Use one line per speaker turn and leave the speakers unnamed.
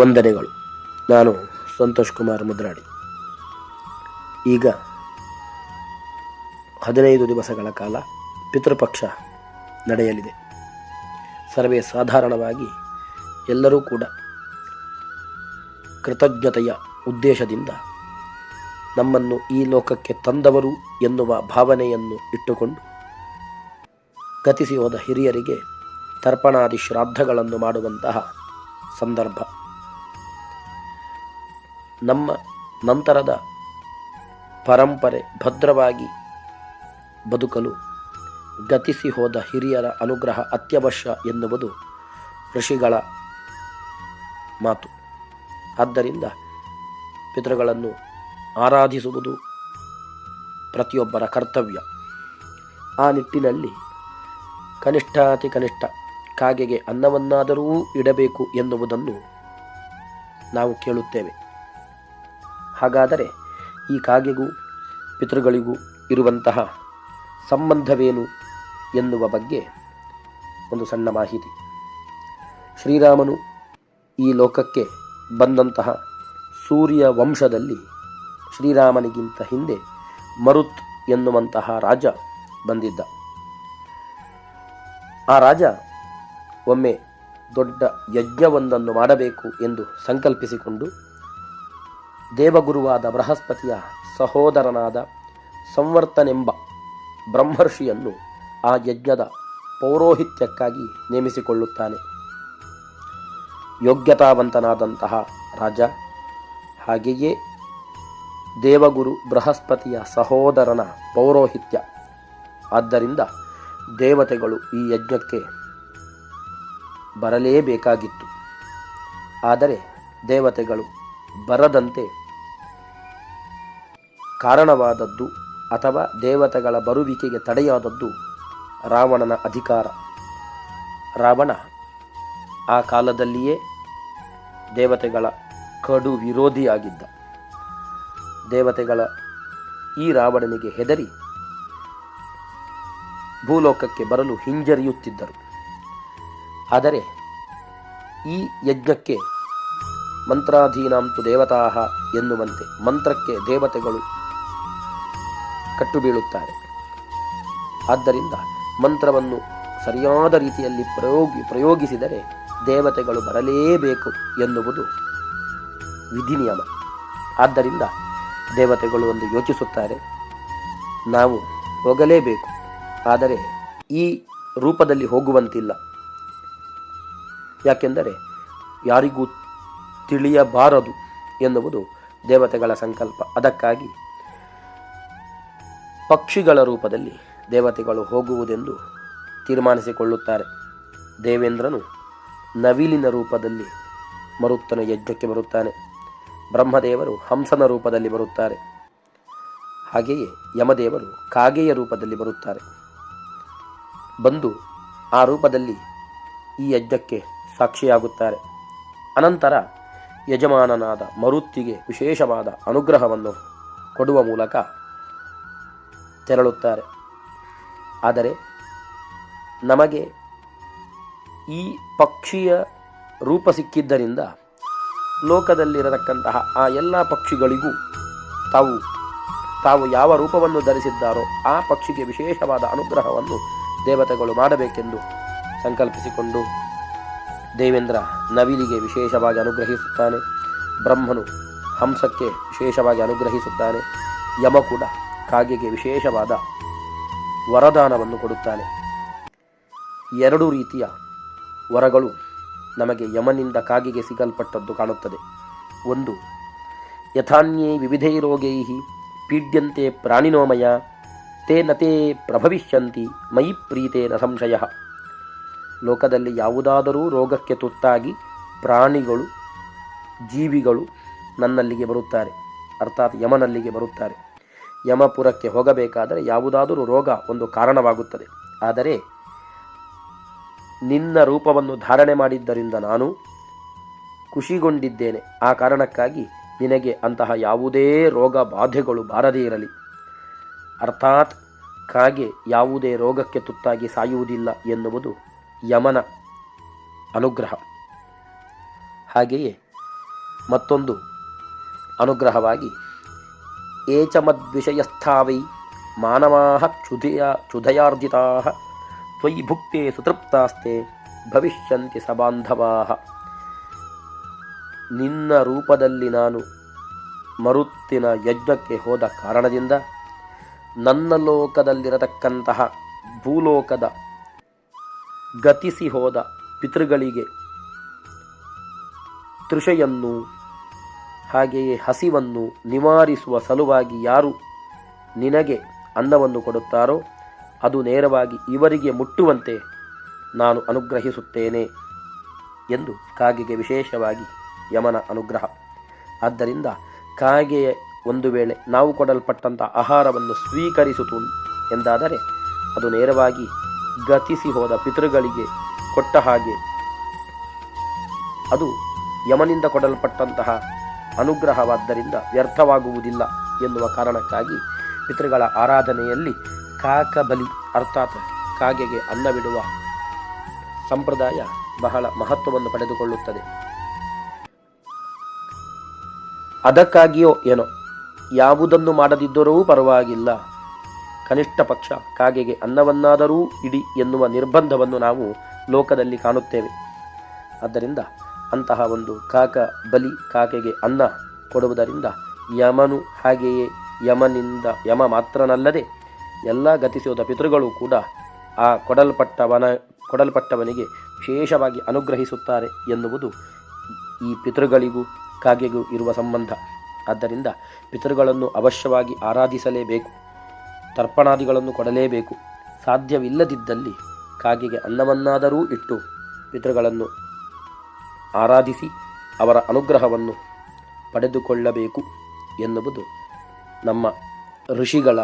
ವಂದನೆಗಳು. ನಾನು ಸಂತೋಷ್ ಕುಮಾರ್ ಮುದ್ರಾಡಿ. ಈಗ ಹದಿನೈದು ದಿವಸಗಳ ಕಾಲ ಪಿತೃಪಕ್ಷ ನಡೆಯಲಿದೆ. ಸರ್ವೇ ಸಾಧಾರಣವಾಗಿ ಎಲ್ಲರೂ ಕೂಡ ಕೃತಜ್ಞತೆಯ ಉದ್ದೇಶದಿಂದ ನಮ್ಮನ್ನು ಈ ಲೋಕಕ್ಕೆ ತಂದವರು ಎನ್ನುವ ಭಾವನೆಯನ್ನು ಇಟ್ಟುಕೊಂಡು ಗತಿಸಿ ಹೋದ ಹಿರಿಯರಿಗೆ ತರ್ಪಣಾದಿ ಶ್ರಾದ್ದಗಳನ್ನು ಮಾಡುವಂತಹ ಸಂದರ್ಭ. ನಮ್ಮ ನಂತರದ ಪರಂಪರೆ ಭದ್ರವಾಗಿ ಬದುಕಲು ಗತಿಸಿ ಹೋದ ಹಿರಿಯರ ಅನುಗ್ರಹ ಅತ್ಯವಶ್ಯ ಎನ್ನುವುದು ಋಷಿಗಳ ಮಾತು. ಆದ್ದರಿಂದ ಪಿತೃಗಳನ್ನು ಆರಾಧಿಸುವುದು ಪ್ರತಿಯೊಬ್ಬರ ಕರ್ತವ್ಯ. ಆ ನಿಟ್ಟಿನಲ್ಲಿ ಕನಿಷ್ಠಾತಿ ಕನಿಷ್ಠ ಕಾಗೆಗೆ ಅನ್ನವನ್ನಾದರೂ ಇಡಬೇಕು ಎನ್ನುವುದನ್ನು ನಾವು ಕೇಳುತ್ತೇವೆ. ಹಾಗಾದರೆ ಈ ಕಾಗೆಗೂ ಪಿತೃಗಳಿಗೂ ಇರುವಂತಹ ಸಂಬಂಧವೇನು ಎನ್ನುವ ಬಗ್ಗೆ ಒಂದು ಸಣ್ಣ ಮಾಹಿತಿ. ಶ್ರೀರಾಮನು ಈ ಲೋಕಕ್ಕೆ ಬಂದಂತಹ ಸೂರ್ಯ ವಂಶದಲ್ಲಿ ಶ್ರೀರಾಮನಿಗಿಂತ ಹಿಂದೆ ಮರುತ್ ಎನ್ನುವಂತಹ ರಾಜ ಬಂದಿದ್ದ. ಆ ರಾಜ ಒಮ್ಮೆ ದೊಡ್ಡ ಯಜ್ಞವೊಂದನ್ನು ಮಾಡಬೇಕು ಎಂದು ಸಂಕಲ್ಪಿಸಿಕೊಂಡು ದೇವಗುರುವಾದ ಬೃಹಸ್ಪತಿಯ ಸಹೋದರನಾದ ಸಂವರ್ತನೆಂಬ ಬ್ರಹ್ಮರ್ಷಿಯನ್ನು ಆ ಯಜ್ಞದ ಪೌರೋಹಿತ್ಯಕ್ಕಾಗಿ ನೇಮಿಸಿಕೊಳ್ಳುತ್ತಾನೆ. ಯೋಗ್ಯತಾವಂತನಾದಂತಹ ರಾಜ, ಹಾಗೆಯೇ ದೇವಗುರು ಬೃಹಸ್ಪತಿಯ ಸಹೋದರನ ಪೌರೋಹಿತ್ಯ. ಆದ್ದರಿಂದ ದೇವತೆಗಳು ಈ ಯಜ್ಞಕ್ಕೆ ಬರಲೇಬೇಕಾಗಿತ್ತು. ಆದರೆ ದೇವತೆಗಳು ಬರದಂತೆ ಕಾರಣವಾದದ್ದು ಅಥವಾ ದೇವತೆಗಳ ಬರುವಿಕೆಗೆ ತಡೆಯಾದದ್ದು ರಾವಣನ ಅಧಿಕಾರ. ರಾವಣ ಆ ಕಾಲದಲ್ಲಿಯೇ ದೇವತೆಗಳ ಕಡು ವಿರೋಧಿಯಾಗಿದ್ದ. ದೇವತೆಗಳ ಈ ರಾವಣನಿಗೆ ಹೆದರಿ ಭೂಲೋಕಕ್ಕೆ ಬರಲು ಹಿಂಜರಿಯುತ್ತಿದ್ದರು. ಆದರೆ ಈ ಯಜ್ಞಕ್ಕೆ ಮಂತ್ರಾಧೀನಾಂತು ದೇವತಾಹ ಎನ್ನುವಂತೆ ಮಂತ್ರಕ್ಕೆ ದೇವತೆಗಳು ಕಟ್ಟು ಬೀಳುತ್ತಾರೆ ಆದ್ದರಿಂದ ಮಂತ್ರವನ್ನು ಸರಿಯಾದ ರೀತಿಯಲ್ಲಿ ಪ್ರಯೋಗಿ, ಪ್ರಯೋಗಿಸಿದರೆ ದೇವತೆಗಳು ಬರಲೇಬೇಕು ಎನ್ನುವುದು ವಿಧಿ ನಿಯಮ ಆದ್ದರಿಂದ ದೇವತೆಗಳು ಒಂದು ಯೋಚಿಸುತ್ತಾರೆ, ನಾವು ಹೋಗಲೇಬೇಕು, ಆದರೆ ಈ ರೂಪದಲ್ಲಿ ಹೋಗುವಂತಿಲ್ಲ. ಯಾಕೆಂದರೆ ಯಾರಿಗೂ ತಿಳಿಯಬಾರದು ಎನ್ನುವುದು ದೇವತೆಗಳ ಸಂಕಲ್ಪ. ಅದಕ್ಕಾಗಿ ಪಕ್ಷಿಗಳ ರೂಪದಲ್ಲಿ ದೇವತೆಗಳು ಹೋಗುವುದೆಂದು ತೀರ್ಮಾನಿಸಿಕೊಳ್ಳುತ್ತಾರೆ. ದೇವೇಂದ್ರನು ನವಿಲಿನ ರೂಪದಲ್ಲಿ ಮರುತ್ತನ ಯಜ್ಞಕ್ಕೆ ಬರುತ್ತಾನೆ. ಬ್ರಹ್ಮದೇವರು ಹಂಸನ ರೂಪದಲ್ಲಿ ಬರುತ್ತಾರೆ. ಹಾಗೆಯೇ ಯಮದೇವರು ಕಾಗೆಯ ರೂಪದಲ್ಲಿ ಬರುತ್ತಾರೆ. ಬಂದು ಆ ರೂಪದಲ್ಲಿ ಈ ಯಜ್ಞಕ್ಕೆ ಸಾಕ್ಷಿಯಾಗುತ್ತಾರೆ. ಅನಂತರ ಯಜಮಾನನಾದ ಮರುತ್ತಿಗೆ ವಿಶೇಷವಾದ ಅನುಗ್ರಹವನ್ನು ಕೊಡುವ ಮೂಲಕ ತೆರಳುತ್ತಾರೆ. ಆದರೆ ನಮಗೆ ಈ ಪಕ್ಷಿಯ ರೂಪ ಸಿಕ್ಕಿದ್ದರಿಂದ ಲೋಕದಲ್ಲಿರತಕ್ಕಂತಹ ಆ ಎಲ್ಲ ಪಕ್ಷಿಗಳಿಗೂ ತಾವು ತಾವು ಯಾವ ರೂಪವನ್ನು ಧರಿಸಿದ್ದಾರೋ ಆ ಪಕ್ಷಿಗೆ ವಿಶೇಷವಾದ ಅನುಗ್ರಹವನ್ನು ದೇವತೆಗಳು ಮಾಡಬೇಕೆಂದು ಸಂಕಲ್ಪಿಸಿಕೊಂಡು ದೇವೇಂದ್ರ ನವಿಲಿಗೆ ವಿಶೇಷವಾಗಿ ಅನುಗ್ರಹಿಸುತ್ತಾನೆ. ಬ್ರಹ್ಮನು ಹಂಸಕ್ಕೆ ವಿಶೇಷವಾಗಿ ಅನುಗ್ರಹಿಸುತ್ತಾನೆ. ಯಮ ಕೂಡ ಕಾಗೆಗೆ ವಿಶೇಷವಾದ ವರದಾನವನ್ನು ಕೊಡುತ್ತಾನೆ. ಎರಡು ರೀತಿಯ ವರಗಳು ನಮಗೆ ಯಮನಿಂದ ಕಾಗೆಗೆ ಸಿಗಲ್ಪಟ್ಟದ್ದು ಕಾಣುತ್ತದೆ. ಒಂದು, ಯಥಾನ್ಯೇ ವಿವಿಧೈ ರೋಗೈ ಪೀಡ್ಯಂತೆ ಪ್ರಾಣಿನೋಮಯ ತೇ ನತೇ ಪ್ರಭವಿಷ್ಯಂತಿ ಮೈ ಪ್ರೀತೇನ ಸಂಶಯ. ಲೋಕದಲ್ಲಿ ಯಾವುದಾದರೂ ರೋಗಕ್ಕೆ ತುತ್ತಾಗಿ ಪ್ರಾಣಿಗಳು, ಜೀವಿಗಳು ನನ್ನಲ್ಲಿಗೆ ಬರುತ್ತಾರೆ. ಅರ್ಥಾತ್ ಯಮನಲ್ಲಿಗೆ ಬರುತ್ತಾರೆ. ಯಮಪುರಕ್ಕೆ ಹೋಗಬೇಕಾದರೆ ಯಾವುದಾದರೂ ರೋಗ ಒಂದು ಕಾರಣವಾಗುತ್ತದೆ. ಆದರೆ ನಿನ್ನ ರೂಪವನ್ನು ಧಾರಣೆ ಮಾಡಿದ್ದರಿಂದ ನಾನು ಖುಷಿಗೊಂಡಿದ್ದೇನೆ. ಆ ಕಾರಣಕ್ಕಾಗಿ ನಿನಗೆ ಅಂತಹ ಯಾವುದೇ ರೋಗ ಬಾಧೆಗಳು ಬಾರದೇ ಇರಲಿ. ಅರ್ಥಾತ್ ಕಾಗೆ ಯಾವುದೇ ರೋಗಕ್ಕೆ ತುತ್ತಾಗಿ ಸಾಯುವುದಿಲ್ಲ ಎನ್ನುವುದು ಯಮನ ಅನುಗ್ರಹ. ಹಾಗೆಯೇ ಮತ್ತೊಂದು ಅನುಗ್ರಹವಾಗಿ ಏಚಮದ್ವಿಷಯಸ್ಥಾವೈ ಮಾನವಾಹ ಕ್ಷುಧಯ ಕ್ಷುಧಯಾರ್ಜಿತಾ ತ್ವಯಿ ಭುಕ್ತೆ ಸುತೃಪ್ತಾಸ್ತೆ ಭವಿಷ್ಯಂತಿ ಸಬಾಂಧವಾಹ ನಿನ್ನ ರೂಪದಲ್ಲಿ ನಾನು ಮರುತ್ತಿನ ಯಜ್ಞಕ್ಕೆ ಹೋದ ಕಾರಣದಿಂದ ನನ್ನ ಲೋಕದಲ್ಲಿರತಕ್ಕಂತಹ ಭೂಲೋಕದ ಗತಿಸಿ ಹೋದ ಪಿತೃಗಳಿಗೆ ತೃಷೆಯನ್ನು ಹಾಗೆಯೇ ಹಸಿವನ್ನು ನಿವಾರಿಸುವ ಸಲುವಾಗಿ ಯಾರು ನಿನಗೆ ಅನ್ನವನ್ನು ಕೊಡುತ್ತಾರೋ ಅದು ನೇರವಾಗಿ ಇವರಿಗೆ ಮುಟ್ಟುವಂತೆ ನಾನು ಅನುಗ್ರಹಿಸುತ್ತೇನೆ ಎಂದು ಕಾಗೆಗೆ ವಿಶೇಷವಾಗಿ ಯಮನ ಅನುಗ್ರಹ. ಆದ್ದರಿಂದ ಕಾಗೆಯ ಒಂದು ವೇಳೆ ನಾವು ಕೊಡಲ್ಪಟ್ಟಂಥ ಆಹಾರವನ್ನು ಸ್ವೀಕರಿಸಿತು ಎಂದಾದರೆ ಅದು ನೇರವಾಗಿ ಗತಿಸಿ ಹೋದ ಪಿತೃಗಳಿಗೆ ಕೊಟ್ಟ ಹಾಗೆ. ಅದು ಯಮನಿಂದ ಕೊಡಲ್ಪಟ್ಟಂತಹ ಅನುಗ್ರಹವಾದ್ದರಿಂದ ವ್ಯರ್ಥವಾಗುವುದಿಲ್ಲ ಎನ್ನುವ ಕಾರಣಕ್ಕಾಗಿ ಪಿತೃಗಳ ಆರಾಧನೆಯಲ್ಲಿ ಕಾಕಬಲಿ ಅರ್ಥಾತ್ ಕಾಗೆಗೆ ಅನ್ನವಿಡುವ ಸಂಪ್ರದಾಯ ಬಹಳ ಮಹತ್ವವನ್ನು ಪಡೆದುಕೊಳ್ಳುತ್ತದೆ. ಅದಕ್ಕಾಗಿಯೋ ಏನೋ, ಯಾವುದನ್ನು ಮಾಡದಿದ್ದರೂ ಪರವಾಗಿಲ್ಲ. ಕನಿಷ್ಠ ಪಕ್ಷ ಕಾಗೆಗೆ ಅನ್ನವನ್ನಾದರೂ ಇಡಿ ಎನ್ನುವ ನಿರ್ಬಂಧವನ್ನು ನಾವು ಲೋಕದಲ್ಲಿ ಕಾಣುತ್ತೇವೆ. ಆದ್ದರಿಂದ ಅಂತಹ ಒಂದು ಕಾಕ ಬಲಿ ಕಾಕೆಗೆ ಅನ್ನ ಕೊಡುವುದರಿಂದ ಯಮನು ಹಾಗೆಯೇ ಯಮನಿಂದ ಯಮ ಮಾತ್ರನಲ್ಲದೆ ಎಲ್ಲ ಗತಿಸೋದ ಪಿತೃಗಳು ಕೂಡ ಆ ಕೊಡಲ್ಪಟ್ಟವನ ಕೊಡಲ್ಪಟ್ಟವನಿಗೆ ವಿಶೇಷವಾಗಿ ಅನುಗ್ರಹಿಸುತ್ತಾರೆ ಎನ್ನುವುದು ಈ ಪಿತೃಗಳಿಗೂ ಕಾಗೆಗೂ ಇರುವ ಸಂಬಂಧ. ಆದ್ದರಿಂದ ಪಿತೃಗಳನ್ನು ಅವಶ್ಯವಾಗಿ ಆರಾಧಿಸಲೇಬೇಕು. ತರ್ಪಣಾದಿಗಳನ್ನು ಕೊಡಲೇಬೇಕು. ಸಾಧ್ಯವಿಲ್ಲದಿದ್ದಲ್ಲಿ ಕಾಗೆಗೆ ಅನ್ನವನ್ನಾದರೂ ಇಟ್ಟು ಪಿತೃಗಳನ್ನು ಆರಾಧಿಸಿ ಅವರ ಅನುಗ್ರಹವನ್ನು ಪಡೆದುಕೊಳ್ಳಬೇಕು ಎನ್ನುವುದು ನಮ್ಮ ಋಷಿಗಳ